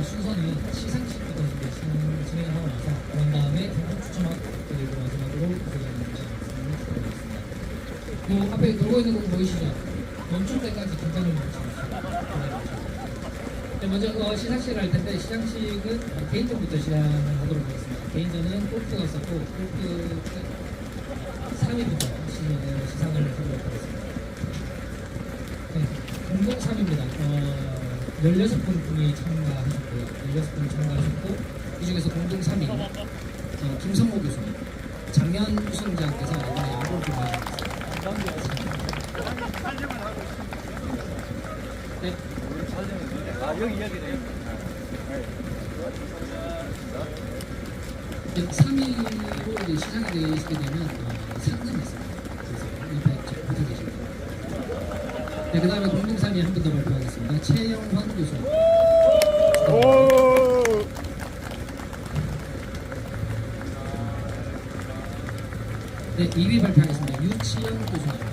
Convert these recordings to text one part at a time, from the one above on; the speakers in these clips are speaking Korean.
이제 순서는 시상식부터 이제 진- 진행을 하고 나서 그런 다음에 경품 추첨하고 그리고 마지막으로 그. 그 앞에 돌고 있는 거 보이시죠? 멈출 때까지 긴장을 못하겠습니다. 네, 먼저 어, 시상식을 할 텐데 시상식은 어, 개인전부터 시작을 하도록 하겠습니다. 개인전은 골프가 있었고 골프 3위부터 시, 시상을 하도록 하겠습니다. 네, 공동 3위입니다. 어, 16분 분이 참가하셨고요. 16분 참가하셨고 이 중에서 공동 3위 어, 김성모 교수님 작년 우승자께서 이번에 야구를 받으셨습니다. 네, 아. 네, 3위로 이제 시상이 되시게 되면 어, 상금이 있습니다. 그래서 옆에 좀 붙어계십니다. 네, 그 다음에 3위 한분 더 발표하겠습니다. 최영환 교수. 오. 네, 2위 발표하겠습니다. 유치영 교수님.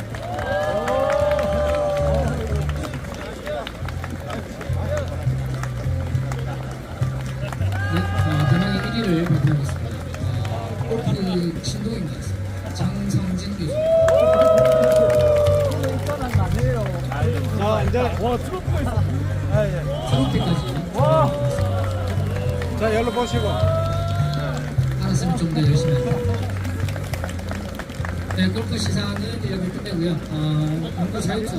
보시고. 알았으면 좀 더 열심히 하겠습니다. 네, 골프 시상은 이렇게 끝내고요. 어, 농구 자유투,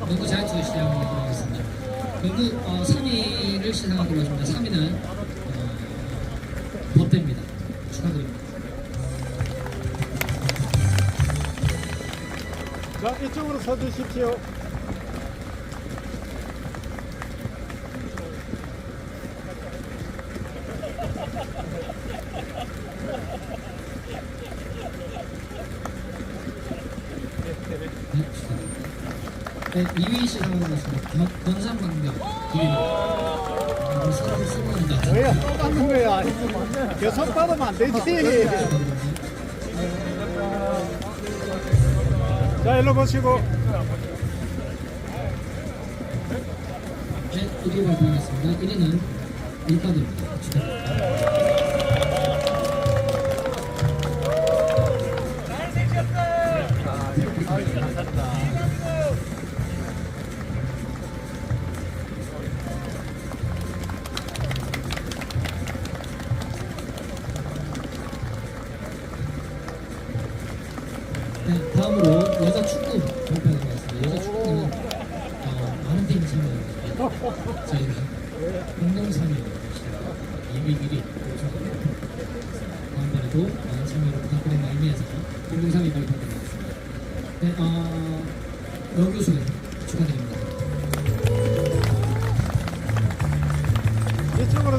어, 농구 자유투 시작하도록 하겠습니다. 농구 어, 3위를 시상하도록 하겠습니다. 3위는 어, 법대입니다. 축하드립니다. 자 이쪽으로 서주십시오. 네, 축하드립니다. 네, 2위 시상하도록 하겠습니다. 권- 권상광병 2위입니다. 사람을 쓰고 있다. 뭐야 똑같은 거야. 계속 받으면 안 되지. 자 일로 보시고. 네, 1위 발표하겠습니다. 1위는 일가드입니다. 축하드립니다.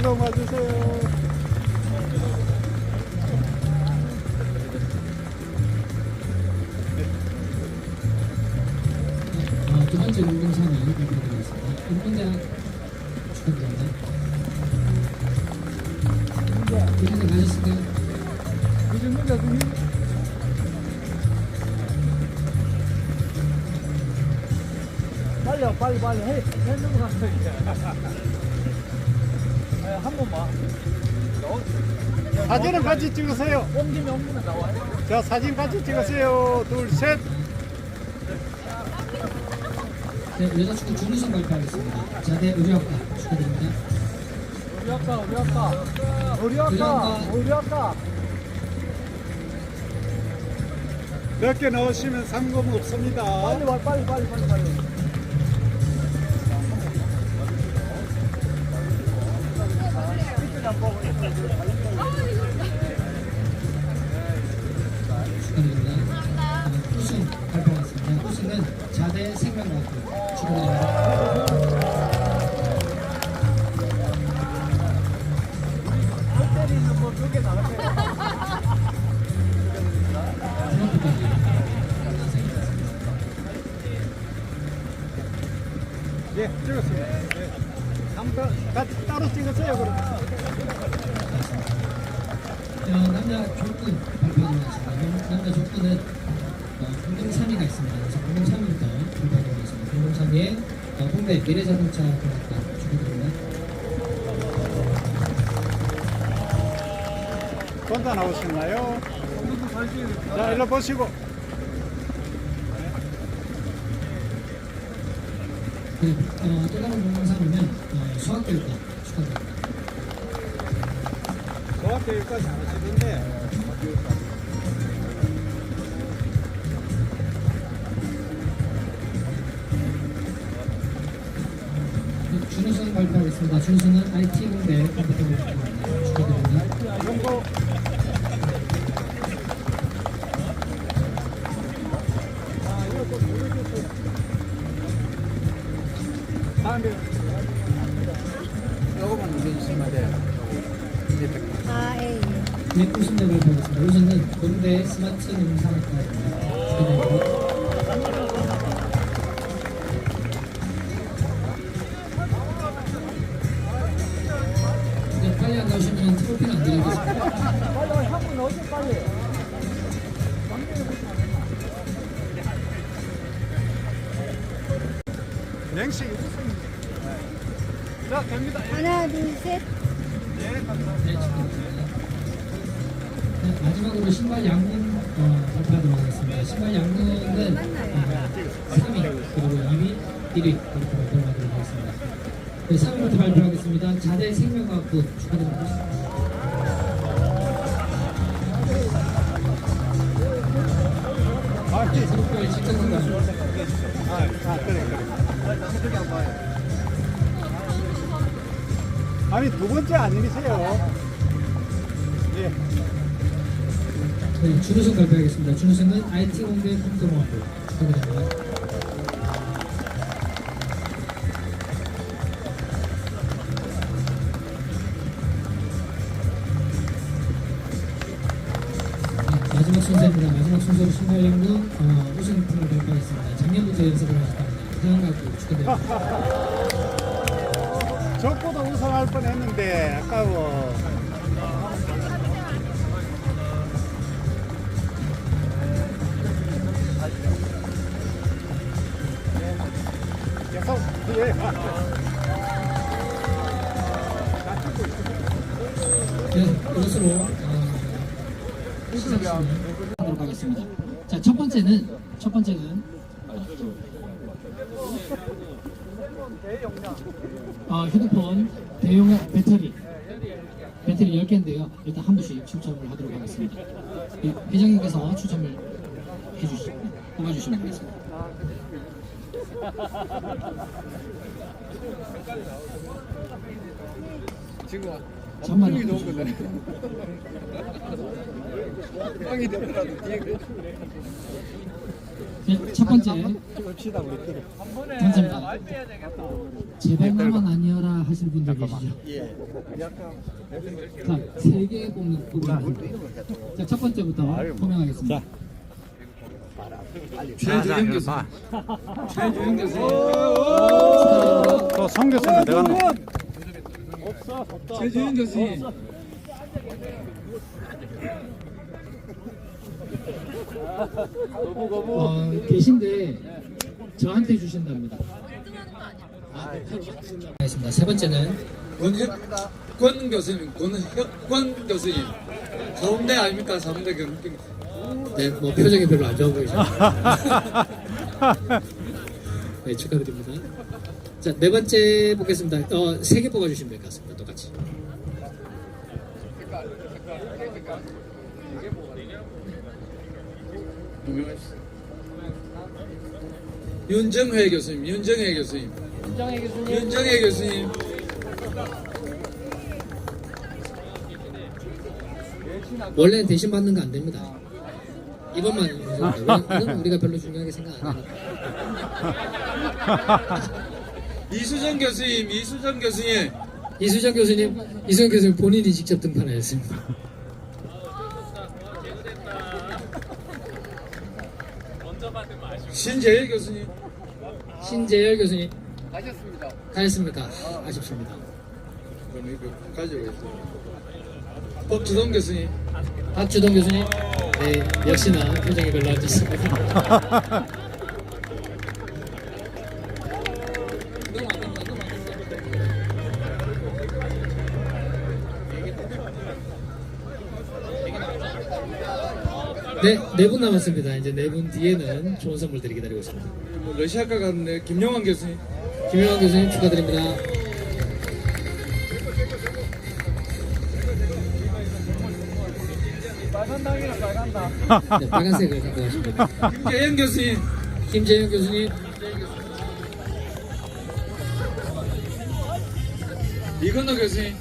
좀 와주세요. 어, 두 번째 3위 발표드리겠습니다. 일본대학 축하드립니다. 일본대 가셨을까요? 이준민가 그 빨리요 빨리 빨리 해 해는 거 같아 이제 한 번만. 사진은 같이 찍으세요. 옮기면 옮기면 나와요? 자 사진 같이 찍으세요. 둘 셋. 네, 여자축구 준우승 발표하겠습니다. 자대 의료학과 축하드립니다. 우리 아까 우리 아까 우리 아까, 우리 아까 몇 개 넣으시면 상금 없습니다. 빨리 와 빨리 빨리 빨리 빨리 축하드립니다. 어, 우승 발표하겠습니다. 우승은 자대 생명과학부 축하드립니다. 어, 남자 족구 발표하도록 하겠습니다. 남자 족구는 어, 공동 3위가 있습니다. 그래서 공동 3위부터 발표하도록 하겠습니다. 공동 3위에 어, 홍대 미래자동차 공학과 축하드립니다. 혼자 나오셨나요? 자, 일로 보시고. 네, 어, 또 다른 동영상은 어, 수학교육과 종합교육까지 안 하시던데. 네, 준우승 발표하겠습니다. 준우승은 IT 공대 컴퓨터 공학 네, 빨리 안 나오시면 트로피는 안 드리겠습니다. 냉식 우승. 자, 됩니다. 하나, 둘, 셋. 2위, 1위 이렇게 발표하도록 하겠습니다. 네, 3위부터 발표하겠습니다. 자대 생명과학부 축하드립니다. 아, 네, 아, 아, 그래, 그래. 아니, 두 번째 아니세요? 예. 네, 준우승 발표하겠습니다. 준우승은 IT 공대 컴퓨터공학부 축하드립니다. 순서입니다. 마지막 순서로 어, 우승팀을 발표하겠습니다. 작년부터 연습을 하셨답니다. 태양과학부 축하드립니다. 저보다 우승할 뻔 했는데, 아까워. 계속, 예. 네, 이것으로 어, 시상식을 하도록 하겠습니다. 자, 첫 번째는 첫 번째는 어, 휴대폰 대용량 배터리 배터리 10개인데요. 일단 한 분씩 추첨을 하도록 하겠습니다. 예, 회장님께서 추첨을 해주시 뽑아주시면 되겠습니다. 지금 잠깐만요. 빵이 너무 거네. 빵이 너무라도 뒤에 네, 첫 번째 찍읍시다, 우리끼리. 당첨자 제발 나만 아니어라 하실 분들 계시죠? 예. 자, 세 개 뽑는 뽑습니다. 자, 첫 번째부터 호명하겠습니다. 최주영 교수. 최주영 교수. 또 성교수는 내가 놓 최주영 교수님. 어, 계신데 저한테 주신답니다. 알겠습니다. 세 번째는 권혁권 교수님, 권혁권 교수님. 서울대 아닙니까? 그 느낌. 네, 뭐 표정이 별로 안 좋아 보이죠. 네, 축하드립니다. 자, 네 번째 보겠습니다. 어, 세 개 뽑아주시면 될 것 같습니다. 윤정회 교수님, 윤정회 교수님. 윤정회 교수님. 윤정회 교수님. 원래는 대신 받는 거 안 됩니다. 이번만. 이건 우리가 별로 중요하게 생각 안 해요. 이수정 교수님, 이수정 교수님. 이수정 교수님, 이수정 교수님 본인이 직접 등판하였습니다. 신재일 교수님. 신재열 교수님 하셨습니다. 가셨습니까? 아쉽습니다. 그럼 이거 가지고 있어요. 법주동 교수님. 박주동 교수님, 네 역시나 표정이 별로 안 좋습니다. 네, 네 분 남았습니다. 이제 네 분 뒤에는 좋은 선물들이 기다리고 있습니다. 뭐 러시아가 갔네 김영환 교수님 김영환 교수님 축하드립니다. 빨간 당이라 빨간 당. 네, 빨간색을 갖고 가십니다. 김재현 교수님 김재현 교수님, 이건호 교수님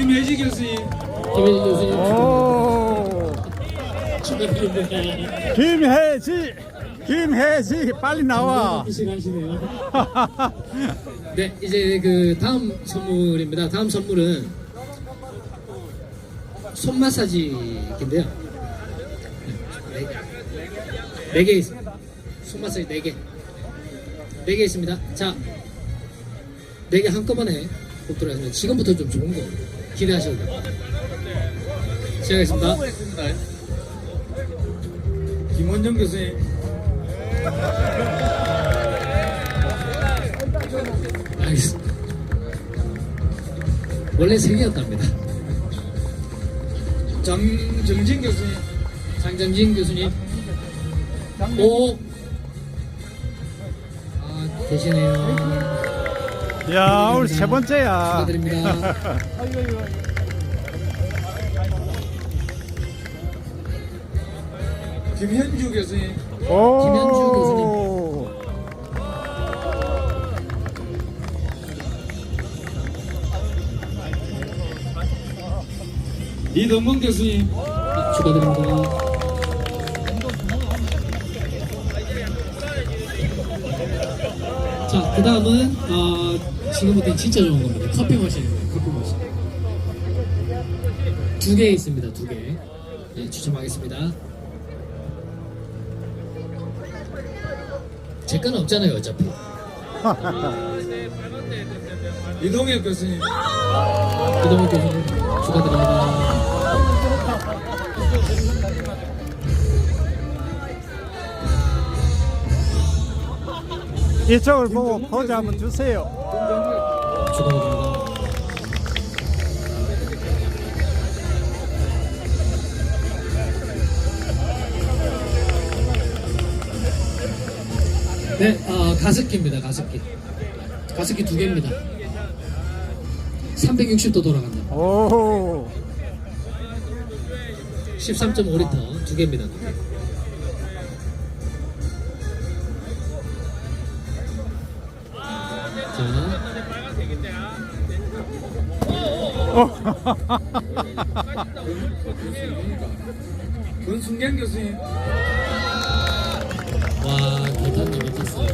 김혜지 교수님 김혜진 교수님 오. 축하드립니다. 김혜지. 김혜지 빨리 나와. 네, 이제 그 다음 선물입니다. 다음 선물은 손 마사지기인데요. 네, 네개 있습니다. 손 마사지 네 개. 네 개 있습니다. 자, 네 개 한꺼번에 뽑도록 하겠습니다. 지금부터 좀 좋은 거 기대하셔도 돼요. 시작하겠습니다. 했습니다 김원정 교수님 알겠습니다. 원래 세 개였답니다. 장정진 교수님 장정진 교수님. 오. 아, 계시네요. 야, 우리 세 번째야. 축하드립니다. 김현주 교수님 오. 김현주 교수님. 이동건 교수님 축하드립니다. 자, 그 다음은, 어, 지금부터 진짜 좋은 겁니다. 커피 머신입니다 커피 머신. 두 개 있습니다, 두 개. 네, 추첨하겠습니다. 제 거는 없잖아요, 어차피. 이동혁 교수님 이동훈 교수님 축하드립니다. 이쪽을 보고 포즈 한번 주세요. 축하드립니다. 네, 어, 가습기입니다. 가습기. 가습기 두 개입니다. 360도 돌아간다. 오. 13.5리터 두 개입니다. 두 개. 권순경 교수님 와, 개탄네, 개탔어요.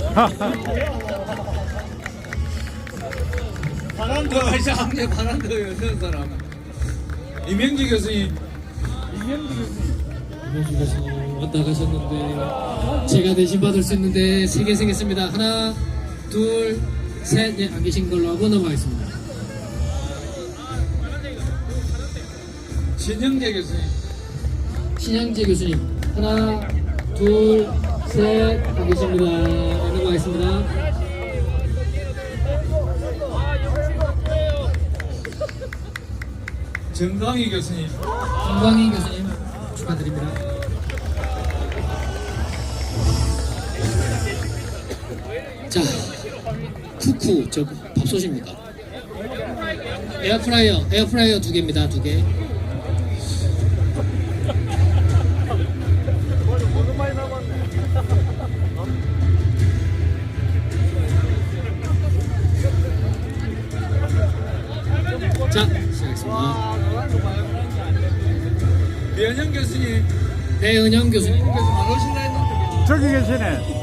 바람도 하시 함께 바람도 여는 사람 이명주 교수님 이명주 교수님 왔다 가셨는데 제가 대신 받을 수 있는데 세 개 생겼습니다. 하나, 둘, 셋, 네, 안 계신 걸로 하고 넘어가겠습니다. 신영재 교수님 신양재 교수님 하나, 둘, 셋. 네, 넘어가겠습니다. 정강희 교수님 김광희 교수님 축하드립니다. 자, 쿠쿠 저 밥솥입니까? 에어프라이어, 에어프라이어 두 개입니다. 두 개. 배현영 교수님 배은영 교수님. 안 오실라 했는데 저기 계시네.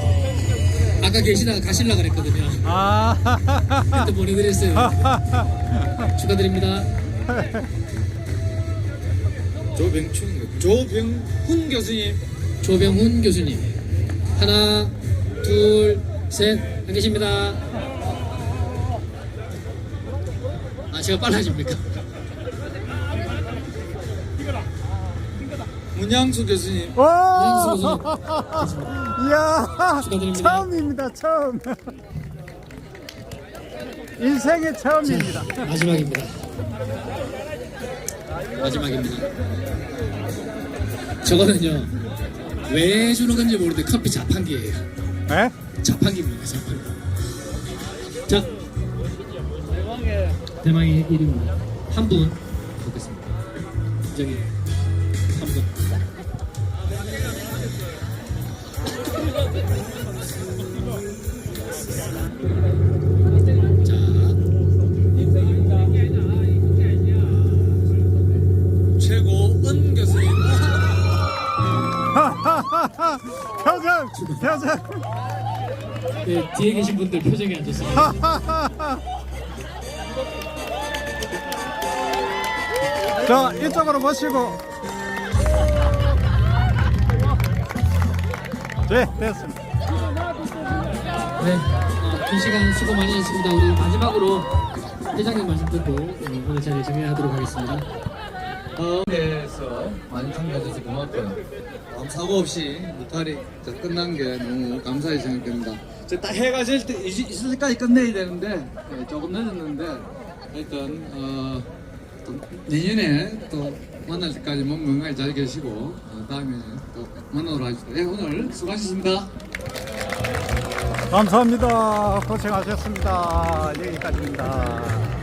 아까 계시다가 가실라 그랬거든요. 아. 그때 보내드렸어요. 축하드립니다. 조병춘 조병훈 교수님 조병훈 교수님. 하나, 둘, 셋, 안 계십니다. 아, 제가 빨라집니까? 문양수 교수님 오. 이양수 교수님. 이야. 축하드립니다. 처음입니다. 처음. 인생의 처음입니다. 마지막입니다. 마지막입니다. 저거는요 왜 주는 건지 모르는데 커피 자판기예요. 네? 자판기입니다. 자판기. 자 대망의 1위입니다. 한 분 보겠습니다. 저기 한 분. 최고 은 교수님. 표정! 표정! 네, 뒤에 계신 분들 표정이 안 좋습니다. 자, 이쪽으로 모시고. 네, 됐습니다. 네, 어, 긴 시간 수고 많이 했습니다. 우리 마지막으로 회장님 말씀 듣고 어, 오늘 자리 정리하도록 하겠습니다. 에서 많이 참여해줘서 고맙고요. 아무 사고 없이 무탈이 자, 끝난 게 너무 감사히 생각됩니다. 이제 딱 해가 질 때, 이- 있을 때까지 끝내야 되는데 예, 조금 늦었는데 일단 어, 또 내년에 또 만날 때까지 몸 건강히 잘 계시고 어, 다음에 또 만나도록 하겠습니다. 예, 오늘 수고하셨습니다. 감사합니다. 고생하셨습니다. 여기까지입니다.